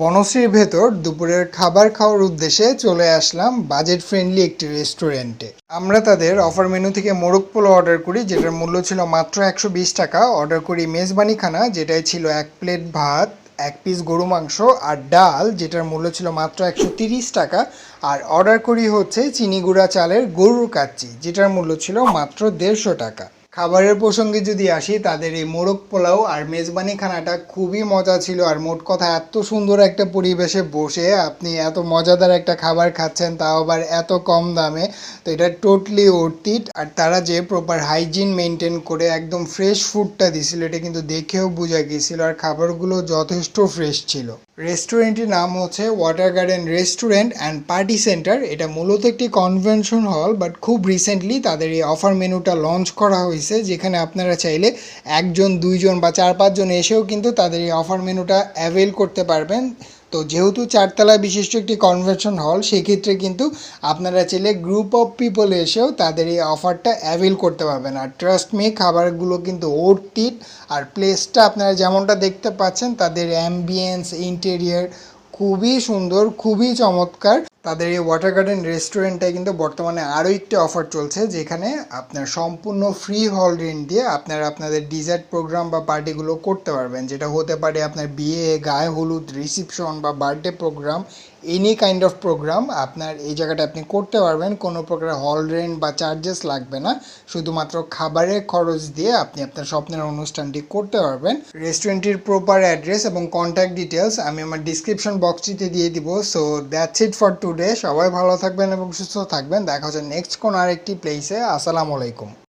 বনশ্রীর ভেতর দুপুরের খাবার খাওয়ার উদ্দেশ্যে চলে আসলাম বাজেট ফ্রেন্ডলি একটি রেস্টুরেন্টে আমরা তাদের অফার মেনু থেকে মোরগ পোলাও অর্ডার করি, যেটার মূল্য ছিল মাত্র একশো বিশ টাকা। অর্ডার করি মেজবানি খানা যেটাই ছিল এক প্লেট ভাত, এক পিস গরু মাংস আর ডাল, যেটার মূল্য ছিল মাত্র একশো টাকা। আর অর্ডার করি হচ্ছে চিনি গুঁড়া চালের গরুর কাচ্চি, যেটার মূল্য ছিল মাত্র দেড়শো টাকা। খাবারের প্রসঙ্গে যদি আসি, তাদের এই মোরগ পোলাও আর মেজবানি খানাটা খুবই মজা ছিল। আর মোট কথা, এত সুন্দর একটা পরিবেশে বসে আপনি এত মজাদার একটা খাবার খাচ্ছেন, তাও আবার এত কম দামে। তো এটা টোটালি অর্থিট আর তারা যে প্রপার হাইজিন মেনটেন করে একদম ফ্রেশ ফুডটা দিছিল, এটা কিন্তু দেখেও বোঝা গিয়েছিল আর খাবারগুলো যথেষ্ট ফ্রেশ ছিল। রেস্টুরেন্টের নাম হচ্ছে water garden restaurant and party centre. এটা মূলত একটি কনভেনশন হল, বাট খুব রিসেন্টলি তাদের এই অফার মেনুটা লঞ্চ করা হয়েছে। যেখানে আপনারা চাইলে একজন, দুইজন বা চার পাঁচজন এসেও কিন্তু তাদের এই অফার মেনুটা অ্যাভেল করতে পারবেন। তো যেহেতু চারতলা বিশিষ্ট একটি কনভেনশন হল সেক্ষেত্রে কিন্তু আপনারা চাইলে গ্রুপ অফ পিপল এসেও তাদের এই অফারটা অ্যাভেল করতে পারবেন। আর ট্রাস্ট মি খাবারগুলো কিন্তু ওর্থিট আর প্লেসটা আপনারা যেমনটা দেখতে পাচ্ছেন, তাদের অ্যাম্বিয়েন্স ইন্টেরিয়ার খুবই সুন্দর, খুবই চমৎকার। তাদের এই ওয়াটার গার্ডেন রেস্টুরেন্টটায় কিন্তু বর্তমানে আরও একটি অফার চলছে, যেখানে আপনার সম্পূর্ণ ফ্রি হল রেন্ট দিয়ে আপনারা আপনাদের ডিজার্ট প্রোগ্রাম বা পার্টিগুলো করতে পারবেন। যেটা হতে পারে আপনার বিয়ে, গায়ে হলুদ রিসিপশন বা birthday programme any kind of programme আপনার এই জায়গাটা আপনি করতে পারবেন। কোনো প্রকার হল রেন্ট বা চার্জেস লাগবে না। শুধুমাত্র খাবারের খরচ দিয়ে আপনি আপনার স্বপ্নের অনুষ্ঠানটি করতে পারবেন। রেস্টুরেন্টটির প্রপার অ্যাড্রেস এবং কন্ট্যাক্ট ডিটেলস আমি আমার ডিসক্রিপশন বক্সটিতে দিয়ে দিব। So that's it for today সবাই ভালো থাকবেন এবং সুস্থ থাকবেন। দেখা হচ্ছে নেক্সট কোনো আরেকটি প্লেসে আসসালামু আলাইকুম।